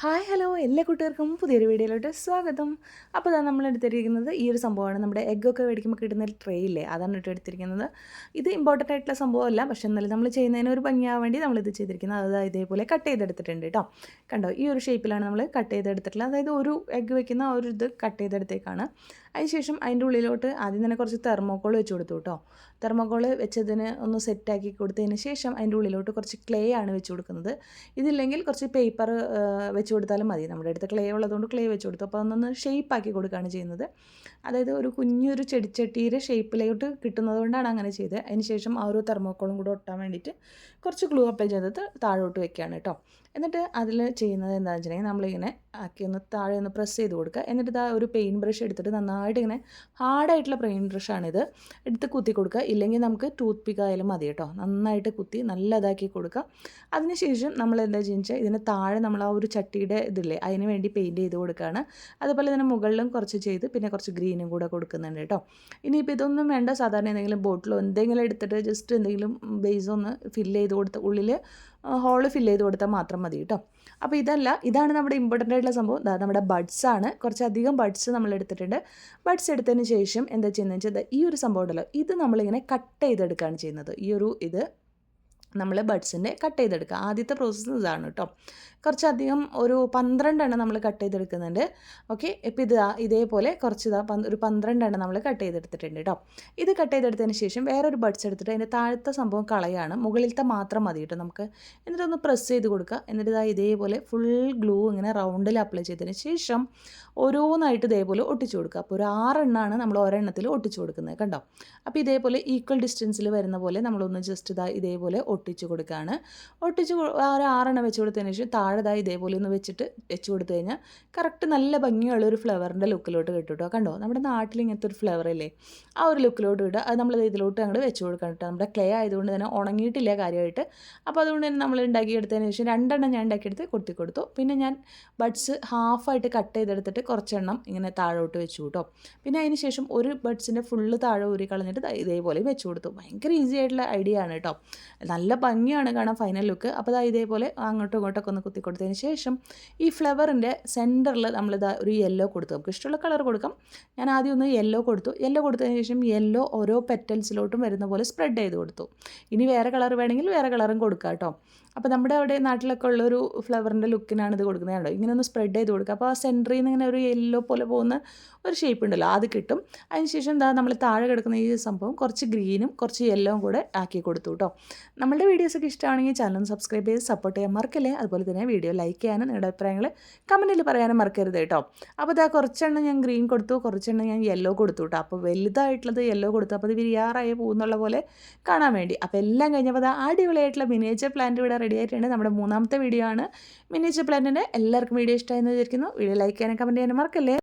Hi hello എല്ലാ കൂട്ടുകാർക്കും പുതിയൊരു വീഡിയോയിലോട്ട് സ്വാഗതം. അപ്പോൾ അതാണ് നമ്മൾ എടുത്തിരിക്കുന്നത് ഈ ഒരു സംഭവമാണ്. നമ്മുടെ എഗ്ഗൊക്കെ മേടിക്കുമ്പോൾ കിട്ടുന്ന ഒരു ട്രേ ഇല്ലേ? അതാണ് ഇട്ട് എടുത്തിരിക്കുന്നത്. ഇത് ഇമ്പോർട്ടന്റ് ആയിട്ടുള്ള സംഭവമല്ല പക്ഷേ എന്നാലും നമ്മൾ ചെയ്യുന്നതിന് ഒരു ഭംഗിയാവാൻ വേണ്ടി നമ്മളിത് ചെയ്തിരിക്കുന്നത്. അതായത് ഇതേപോലെ കട്ട് ചെയ്തെടുത്തിട്ടുണ്ട് കേട്ടോ. കണ്ടോ ഈ ഒരു ഷേപ്പിലാണ് നമ്മൾ കട്ട് ചെയ്തെടുത്തിട്ടുള്ളത്. അതായത് ഒരു എഗ്ഗ് വെക്കുന്ന ഒരു ഇത് കട്ട് ചെയ്തെടുത്തേക്കാണ്. അതിനുശേഷം അതിന്റെ ഉള്ളിലോട്ട് ആദ്യം തന്നെ കുറച്ച് തെർമോക്കോൾ വെച്ച് കൊടുത്തു കേട്ടോ. തെർമോക്കോൾ വെച്ചതിന് ഒന്ന് സെറ്റാക്കി കൊടുത്തതിന് ശേഷം അതിന്റെ ഉള്ളിലോട്ട് കുറച്ച് ക്ലേ ആണ് വെച്ച് കൊടുക്കുന്നത്. ഇതില്ലെങ്കിൽ കുറച്ച് പേപ്പർ വെച്ച് കൊടുത്താലും മതി. നമ്മുടെ അടുത്ത് ക്ലേ ഉള്ളതുകൊണ്ട് ക്ലേ വെച്ച് കൊടുത്തു. അപ്പോൾ അതൊന്ന് ഷേപ്പാക്കി കൊടുക്കുകയാണ് ചെയ്യുന്നത്. അതായത് ഒരു കുഞ്ഞൊരു ചെടിച്ചട്ടിയുടെ ഷേപ്പിലോട്ട് കിട്ടുന്നത് കൊണ്ടാണ് അങ്ങനെ ചെയ്തത്. അതിന് ശേഷം ആ ഒരു തെർമോക്കോളും കൂടെ ഒട്ടാൻ വേണ്ടിയിട്ട് കുറച്ച് ഗ്ലൂ അപ്ലൈ ചെയ്തത് താഴോട്ട് വെക്കുകയാണ് കേട്ടോ. എന്നിട്ട് അതിൽ ചെയ്യുന്നത് എന്താണെന്ന് വെച്ചിട്ടുണ്ടെങ്കിൽ നമ്മളിങ്ങനെ ആക്കി ഒന്ന് താഴെ ഒന്ന് പ്രസ് ചെയ്ത് കൊടുക്കുക. എന്നിട്ട് ഇതാ ഒരു പെയിന്റ് ബ്രഷ് എടുത്തിട്ട് നന്നായിട്ട് ഇങ്ങനെ ഹാർഡായിട്ടുള്ള പെയിന്റ് ബ്രഷാണിത് എടുത്ത് കുത്തി കൊടുക്കുക. ഇല്ലെങ്കിൽ നമുക്ക് ടൂത്ത് പിക്ക് ആയാലും മതി കേട്ടോ. നന്നായിട്ട് കുത്തി നല്ല ഇതാക്കി കൊടുക്കുക. അതിനുശേഷം നമ്മൾ എന്താ ചെയ്യുന്നത് ഇതിന് താഴെ നമ്മൾ ആ ഒരു ചട്ടിയുടെ ഇതില്ലേ അതിന് വേണ്ടി പെയിന്റ് ചെയ്ത് കൊടുക്കുകയാണ്. അതുപോലെ തന്നെ മുകളിലും കുറച്ച് ചെയ്ത് പിന്നെ കുറച്ച് ഗ്രീനും കൂടെ കൊടുക്കുന്നുണ്ട് കേട്ടോ. ഇനിയിപ്പോൾ ഇതൊന്നും വേണ്ട. സാധാരണ എന്തെങ്കിലും ബോട്ടിലോ എന്തെങ്കിലും എടുത്തിട്ട് ജസ്റ്റ് എന്തെങ്കിലും ബേസ് ഒന്ന് ഫില്ല് ചെയ്ത് കൊടുത്ത് ഉള്ളിൽ ഹോൾ ഫില്ല് ചെയ്ത് കൊടുത്താൽ മാത്രം മതി കേട്ടോ. അപ്പോൾ ഇതല്ല ഇതാണ് നമ്മുടെ ഇമ്പോർട്ടന്റ് ആയിട്ടുള്ള സംഭവം. നമ്മുടെ ബഡ്സ് ആണ്. കുറച്ചധികം ബഡ്സ് നമ്മൾ എടുത്തിട്ടുണ്ട്. ബഡ്സ് എടുത്തതിന് ശേഷം എന്താ ചെയ്യുന്നത് വെച്ചാൽ ഈ ഒരു സംഭവം ഉണ്ടല്ലോ. ഇത് നമ്മളിങ്ങനെ കട്ട് ചെയ്തെടുക്കുകയാണ് ചെയ്യുന്നത്. ഈ ഒരു ഇത് നമ്മൾ ബഡ്സിന്റെ കട്ട് ചെയ്തെടുക്കുക. ആദ്യത്തെ പ്രോസസ്സ് ഇതാണ് കേട്ടോ കുറച്ചധികം ഒരു പന്ത്രണ്ടെണ്ണം നമ്മൾ കട്ട് ചെയ്തെടുക്കുന്നുണ്ട്. ഓക്കെ ഇപ്പോൾ ഇത് ഇതേപോലെ കുറച്ച് ഇതാ ഒരു പന്ത്രണ്ടെണ്ണം നമ്മൾ കട്ട് ചെയ്തെടുത്തിട്ടുണ്ട് കേട്ടോ ഇത് കട്ട് ചെയ്തെടുത്തതിന് ശേഷം വേറൊരു ബഡ്സ് എടുത്തിട്ട് അതിന്റെ താഴത്തെ സംഭവം കളയാണ്. മുകളിലത്തെ മാത്രം മതി കേട്ടോ നമുക്ക്. എന്നിട്ടൊന്ന് പ്രസ് ചെയ്ത് കൊടുക്കുക. എന്നിട്ട് ഇതാ ഇതേപോലെ ഫുൾ ഗ്ലൂ ഇങ്ങനെ റൗണ്ടിൽ അപ്ലൈ ചെയ്തതിന് ശേഷം ഓരോന്നായിട്ട് ഇതേപോലെ ഒട്ടിച്ചു കൊടുക്കുക. അപ്പോൾ ഒരു ആറെണ്ണമാണ് നമ്മൾ ഒരെണ്ണത്തിൽ ഒട്ടിച്ചു കൊടുക്കുന്നത് കണ്ടോ? അപ്പോൾ ഇതേപോലെ ഈക്വൽ ഡിസ്റ്റൻസിൽ വരുന്ന പോലെ നമ്മളൊന്ന് ജസ്റ്റ് ഇതാ ഇതേപോലെ ഒട്ടിച്ചു കൊടുക്കുകയാണ് ഒട്ടിച്ച് ഒരു ആറെണ്ണം വെച്ച് കൊടുത്തതിന് ശേഷം താഴെതായി ഇതേപോലെ ഒന്ന് വെച്ചിട്ട് വെച്ച് കൊടുത്തു കഴിഞ്ഞാൽ കറക്റ്റ് നല്ല ഭംഗിയുള്ള ഒരു ഫ്ലവറിന്റെ ലുക്കിലോട്ട് കിട്ടും കേട്ടോ കണ്ടോ? നമ്മുടെ നാട്ടിൽ ഇങ്ങനത്തെ ഒരു ഫ്ലവർ അല്ലേ? ആ ഒരു ലുക്കിലോട്ട് കിട്ടുക അത് നമ്മൾ ഇതിലോട്ട് അങ്ങോട്ട് വെച്ച് കൊടുക്കണം കേട്ടോ നമ്മുടെ ക്ലേ ആയതുകൊണ്ട് തന്നെ ഉണങ്ങിയിട്ടില്ല കാര്യമായിട്ട് അപ്പോൾ അതുകൊണ്ട് തന്നെ നമ്മൾ ഉണ്ടാക്കിയെടുത്തതിന് ശേഷം രണ്ടെണ്ണം ഞാൻ ഉണ്ടാക്കിയെടുത്ത് കൊത്തി കൊടുത്തു. പിന്നെ ഞാൻ ബഡ്സ് ഹാഫായിട്ട് കട്ട് ചെയ്തെടുത്തിട്ട് കുറച്ചെണ്ണം ഇങ്ങനെ താഴോട്ട് വെച്ചു കേട്ടോ പിന്നെ അതിന് ശേഷം ഒരു ബഡ്സിന്റെ ഫുള്ള് താഴെ ഊരി കളഞ്ഞിട്ട് ഇതേപോലെ വെച്ച് കൊടുത്തു. ഭയങ്കര ഈസി ആയിട്ടുള്ള ഐഡിയ ആണ് കേട്ടോ നല്ല ഭംഗിയാണ് കാണാൻ ഫൈനൽ ലുക്ക് അപ്പോൾ ഇതാ ഇതേപോലെ അങ്ങോട്ടും ഇങ്ങോട്ടൊക്കെ ഒന്ന് കുത്തി കൊടുത്തതിന് ശേഷം ഈ ഫ്ലവറിന്റെ സെന്ററിൽ നമ്മളിതാ ഒരു യെല്ലോ കൊടുത്തു. നമുക്ക് ഇഷ്ടമുള്ള കളർ കൊടുക്കാം. ഞാൻ ആദ്യം ഒന്ന് യെല്ലോ കൊടുത്തു. യെല്ലോ കൊടുത്തതിന് ശേഷം യെല്ലോ ഓരോ പെറ്റൽസിലോട്ടും വരുന്ന പോലെ സ്പ്രെഡ് ചെയ്ത് കൊടുത്തു. ഇനി വേറെ കളർ വേണമെങ്കിൽ വേറെ കളറും കൊടുക്കാം കേട്ടോ. അപ്പോൾ നമ്മുടെ അവിടെ നാട്ടിലൊക്കെ ഉള്ളൊരു ഫ്ലവറിന്റെ ലുക്കിനാണ് ഇത് കൊടുക്കുന്നത് കേട്ടോ ഇങ്ങനെ ഒന്ന് സ്പ്രെഡ് ചെയ്ത് കൊടുക്കുക. അപ്പോൾ ആ സെന്ററിൽ നിന്ന് ഇങ്ങനെ ഒരു യെല്ലോ പോലെ പോകുന്ന ഒരു ഷേപ്പ് ഉണ്ടല്ലോ അത് കിട്ടും. അതിനുശേഷം എന്താ നമ്മൾ താഴെ കിടക്കുന്ന ഈ സംഭവം കുറച്ച് ഗ്രീനും കുറച്ച് യെല്ലോവും കൂടെ ആക്കി കൊടുത്തു കേട്ടോ. നമ്മളുടെ വീഡിയോസൊക്കെ ഇഷ്ടമാണെങ്കിൽ ചാനൽ സബ്സ്ക്രൈബ് ചെയ്ത് സപ്പോർട്ട് ചെയ്യാൻ മറക്കല്ലേ? അതുപോലെ തന്നെ വീഡിയോ ലൈക്ക് ചെയ്യാനും നിങ്ങളുടെ അഭിപ്രായങ്ങൾ കമന്റിൽ പറയാനും മറക്കരുത് കേട്ടോ. അപ്പോൾ ഇതാ കുറച്ചെണ്ണം ഞാൻ ഗ്രീൻ കൊടുത്തു കുറച്ചെണ്ണം ഞാൻ യെല്ലോ കൊടുത്തു കേട്ടോ അപ്പോൾ വലുതായിട്ടുള്ളത് യെല്ലോ കൊടുത്തു. അപ്പോൾ അത് വിരിയാറായി പോകുന്നുള്ള പോലെ കാണാൻ വേണ്ടി. അപ്പോൾ എല്ലാം കഴിഞ്ഞപ്പോൾ അത് അടിപൊളിയായിട്ടുള്ള മിനിയേച്ചർ പ്ലാന്റ് ഇവിടെ റെഡി ആയിട്ടുണ്ട്. നമ്മുടെ മൂന്നാമത്തെ വീഡിയോ ആണ്. മിനിയേച്ചർ പ്ലാന്റിന്റെ എല്ലാവർക്കും വീഡിയോ ഇഷ്ടമായെന്ന് വിചാരിക്കുന്നു. വീഡിയോ ലൈക്ക് ചെയ്യാനും കമന്റ് ചെയ്യാനും മറക്കല്ലേ?